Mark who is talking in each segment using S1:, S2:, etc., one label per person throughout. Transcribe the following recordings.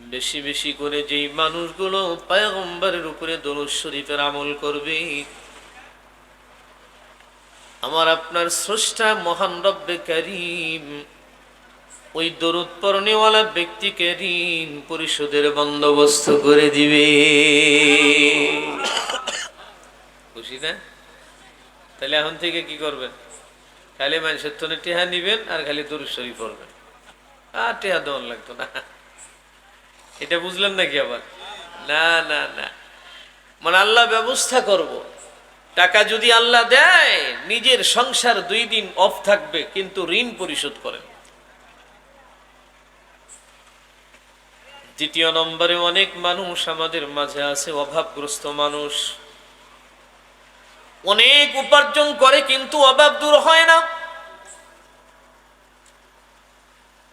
S1: বেশি বেশি করে যেই মানুষগুলো পায়গম্বরের উপরে দরুদ শরীফের আমল করবে, আমার আপনার স্রষ্টা মহান রব্বে করিম, ওই দরুদ পরণেওয়ালা ব্যক্তিকে ঋণ পরিশোধের বন্দোবস্ত করে দিবে। খুশি না? তাহলে এখন থেকে কি করবেন? খালি মানুষের তো টেহা নিবেন আর খালি দরুদ শরীফ পড়বেন। আর টেহা দেওয়ান লাগতো না। এটা বুঝলেন নাকি আবার? না না না। মানে আল্লাহ ব্যবস্থা করব। টাকা যদি আল্লাহ দেয়, নিজের সংসার দুই দিন অফ থাকবে, কিন্তু ঋণ পরিশোধ করেন। দ্বিতীয় নম্বরে অনেক মানুষ আমাদের মাঝে আছে, অভাবগ্রস্ত মানুষ। অনেক উপার্জন করে, কিন্তু অভাব দূর হয় না।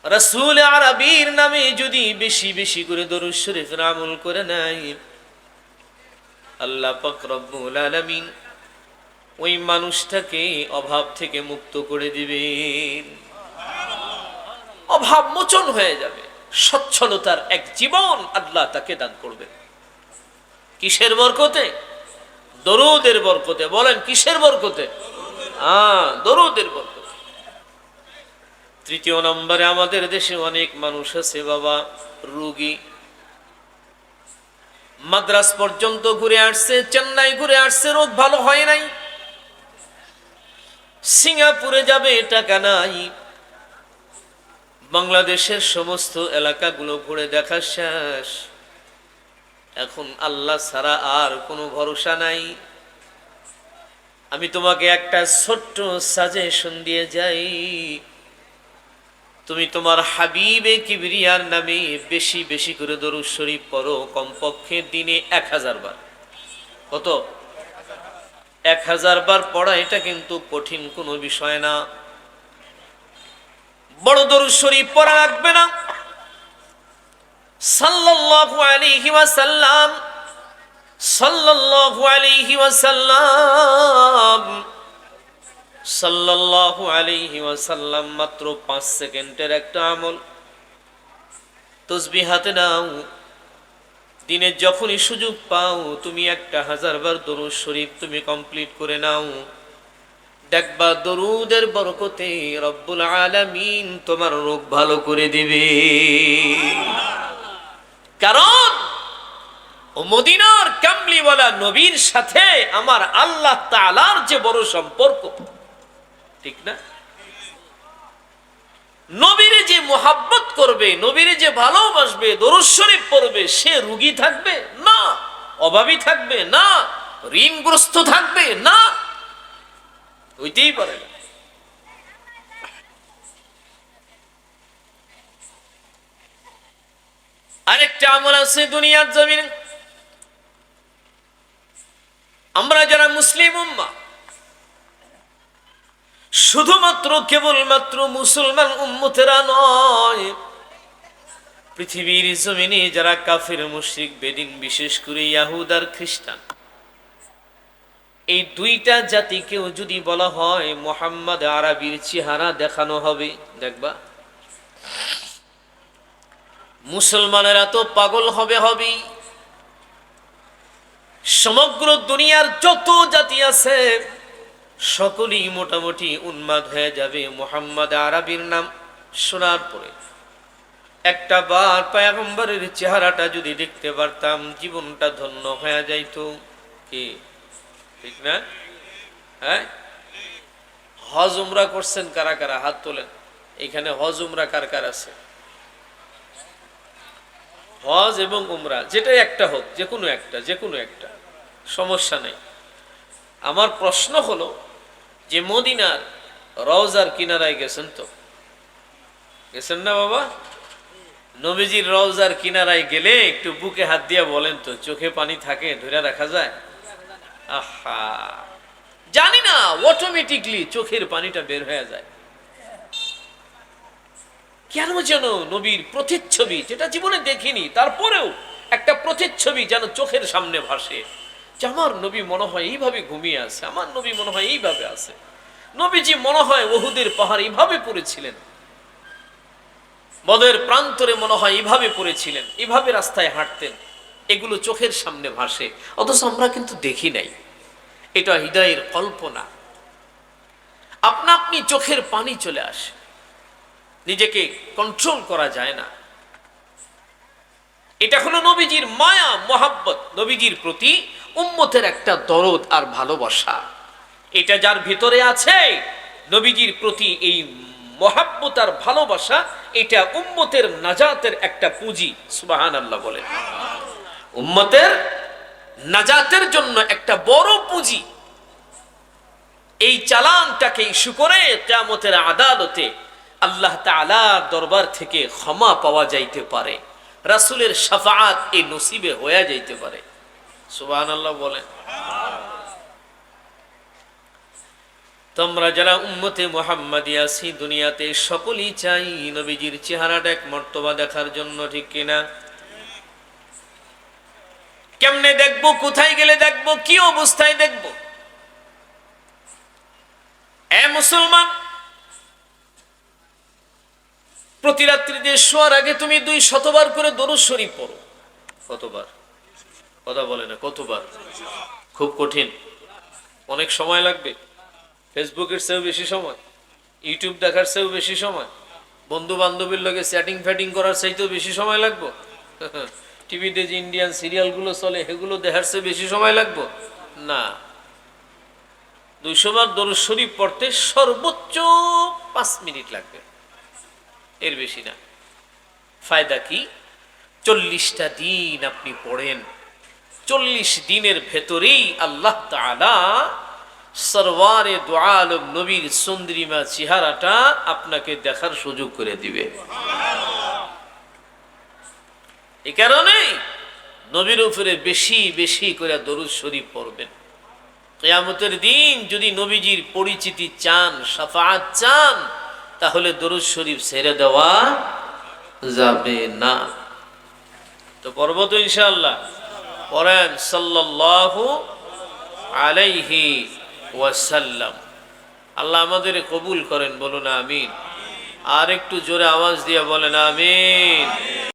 S1: রসুল আরবির নামে যদি বেশি বেশি করে দরুদ শরীফের আমল করে নাই আল্লাহ পাক রব্বুল ওই মানুষটাকে অভাব থেকে মুক্ত করে দিবেন। অভাব মোচন হয়ে যাবে। সচ্ছলতার এক জীবন আল্লাহ তাকে দান করবেন। কিসের বরকতে? দরুদের বরকতে। বলেন, কিসের বরকতে? হ্যাঁ দরুদের বরকতে। তৃতীয় নম্বরে আমাদের দেশে অনেক মানুষ আছে বাবা, রুগী। মাদ্রাস পর্যন্ত ঘুরে আসছে, চেন্নাই ঘুরে আসছে, রোগ ভালো হয় নাই। সিঙ্গাপুরে যাবে, টাকা নাই। বাংলাদেশের সমস্ত এলাকাগুলো ঘুরে দেখা শেষ। এখন আল্লাহ ছাড়া আর কোনো ভরসা নাই। আমি তোমাকে একটা ছোট্ট সাজেশন দিয়ে যাই। তুমি তোমার হাবিবে কিবরিয়ার নামে বেশি বেশি করে দরুদ শরীফ পড়ো, কমপক্ষে দিনে এক হাজার বার। কত? এক হাজার বার পড়া এটা কিন্তু কঠিন কোনো বিষয় না। বড় দরুদ শরীফ পড়া লাগবে না। সাল্লাল্লাহু আলাইহি ওয়াসাল্লাম, সাল্লাল্লাহু সাল্লাল্লাহু আলাইহি ওয়াসাল্লাম মাত্র পাঁচ সেকেন্ডের একটা আমল। তসবি হাতে নাও। দিনে যখনই সুযোগ পাও, তুমি একটা হাজার বার দরুদ শরীফ তুমি কমপ্লিট করে নাও। দেখবা দরুদের বরকতে রব্বুল আলামিন তোমার রোগ ভালো করে দিবে। কারণ মদিনার কামলিওয়ালা নবীর সাথে আমার আল্লাহ তাআলার যে বড় সম্পর্ক ঠিক না? নবীরে যে মোহাব্বত করবে, নবীরে যে ভালোবাসবে, দরুদ শরীফ পড়বে, সে রুগী থাকবে? না। অভাবী থাকবে? না। ঋণগ্রস্ত থাকবে? না। হইতেই পারে না। আরেকটা আমল আছে দুনিয়ার জমিন। আমরা যারা মুসলিম উম্মা শুধুমাত্র কেবলমাত্র মুসলমান উম্মতেরা নয়, পৃথিবীর জমিনে যারা কাফের, মুশরিক, বেদিন, বিশেষ করে ইয়াহুদ আর খ্রিস্টান, এই দুইটা জাতিকেও যদি বলা হয় মোহাম্মদ আরবির চেহারা দেখানো হবে। দেখবা, মুসলমানেরা তো পাগল হবে হবে সমগ্র দুনিয়ার যত জাতি আছে সকলেই মোটামুটি উন্মাদ হয়ে যাবে। মোহাম্মদ আরবির নাম শোনার পরে একটা বার পায়গম্বরের চেহারাটা যদি দেখতে পারতাম, জীবনটা ধন্য হয়ে যাইতো। কি? ঠিক না? হ্যাঁ? হজ উমরা করছেন কারা কারা? হাত তোলেন। এখানে হজ উমরা কার কার আছে? হজ এবং উমরা, যেটাই একটা হোক যে কোনো একটা যে কোনো একটা, সমস্যা নেই। আমার প্রশ্ন হলো যে মদিনার রওজার কিনারায় গেছেন তো? গেছেন না বাবা? নবীজির রওজার কিনারায় গেলে একটু বুকে হাত দিয়ে বলেন তো, চোখে পানি থাকে ধরে রাখা যায়? আহা! জানি না অটোমেটিকলি চোখের পানিটা বের হয়ে যায়। কেন যেন নবীর প্রতিচ্ছবি, যেটা জীবনে দেখিনি, তারপরেও একটা প্রতিচ্ছবি যেন চোখের সামনে ভাসে। যে আমার নবী মনে হয় এইভাবে ঘুমিয়ে আছে, আমার নবী মনে হয় এইভাবে আছে। নবীজি মনে হয় ওহুদের পাহাড় এইভাবে পড়েছিলেন। বদের প্রান্তরে মনে হয় এভাবে পড়েছিলেন এভাবে রাস্তায় হাঁটতেন, এগুলো চোখের সামনে ভাসে, অথচ আমরা কিন্তু দেখি নাই। এটা হৃদয়ের কল্পনা। আপনা আপনি চোখের পানি চলে আসে, নিজেকে কন্ট্রোল করা যায় না। এটা হলো নবীজির মায়া, মোহাব্বত, নবীজির প্রতি উম্মতের একটা দরদ আর ভালোবাসা। এটা যার ভিতরে আছে নবীজির প্রতি এই মহাব্বত আর ভালোবাসা, এটা উম্মতের নাজাতের একটা পুঁজি সুবাহান আল্লাহ বলেন উম্মতের নাজাতের জন্য একটা বড় পুঁজি। এই চালানটাকে ইস্যু করে কেয়ামতের আদালতে আল্লাহ দরবার থেকে ক্ষমা পাওয়া যাইতে পারে। রাসূলের শাফাআত এই নসিবে হয়ে যাইতে পারে। সুবহানাল্লাহ বলেন তোমরা যারা উম্মতে মোহাম্মদী আছি দুনিয়াতে সকলেই চাই নবীজির চেহারাটা এক মর্তবা দেখার জন্য, ঠিক কিনা কেমনে দেখব, কোথায় গেলে দেখব, কি অবস্থায় দেখব? এ মুসলমান, প্রতি রাত্রিতে শোয়ার আগে তুমি দুই শতবার করে দরুদ শরীফ পড়ো। কতবার? কথা বলে না, কতবার? খুব কঠিন। অনেক সময় লাগবে। ফেসবুকের চেয়েও বেশি সময়। ইউটিউব দেখার চেয়েও বেশি সময়। বন্ধু বান্ধবীর লগে চ্যাটিং ফ্যাটিং করার চাইতেও বেশি সময় লাগবো। টিভিতে যে ইন্ডিয়ান সিরিয়ালগুলো চলে, সেগুলো দেখার চেয়ে বেশি সময় লাগবো। না। দুইশো বার দরুদ শরীফ পড়তে সর্বোচ্চ পাঁচ মিনিট লাগবে। এর বেশি না। ফায়দা কি? চল্লিশটা দিন আপনি পড়েন। চল্লিশ দিনের ভেতরেই আল্লাহ সরওয়ারে দোয়ালম নবীর চন্দ্রিমা চেহারাটা আপনাকে দেখার সুযোগ করে দিবে। এ কারণেই নবীর উপরে বেশি বেশি করে দরুদ শরীফ পড়বেন। কেয়ামতের দিন যদি নবীজির পরিচিতি চান সাফাত চান, তাহলে দরুদ শরীফ ছেড়ে দেওয়া যাবে না। তো পর্ব তো ইনশাআল্লাহ। পড়েন সাল্লাল্লাহু আলাইহি ওয়াসাল্লাম। আল্লাহ আমাদের কবুল করেন, বলুন আমিন। আর একটু জোরে আওয়াজ দিয়ে বলেন আমিন।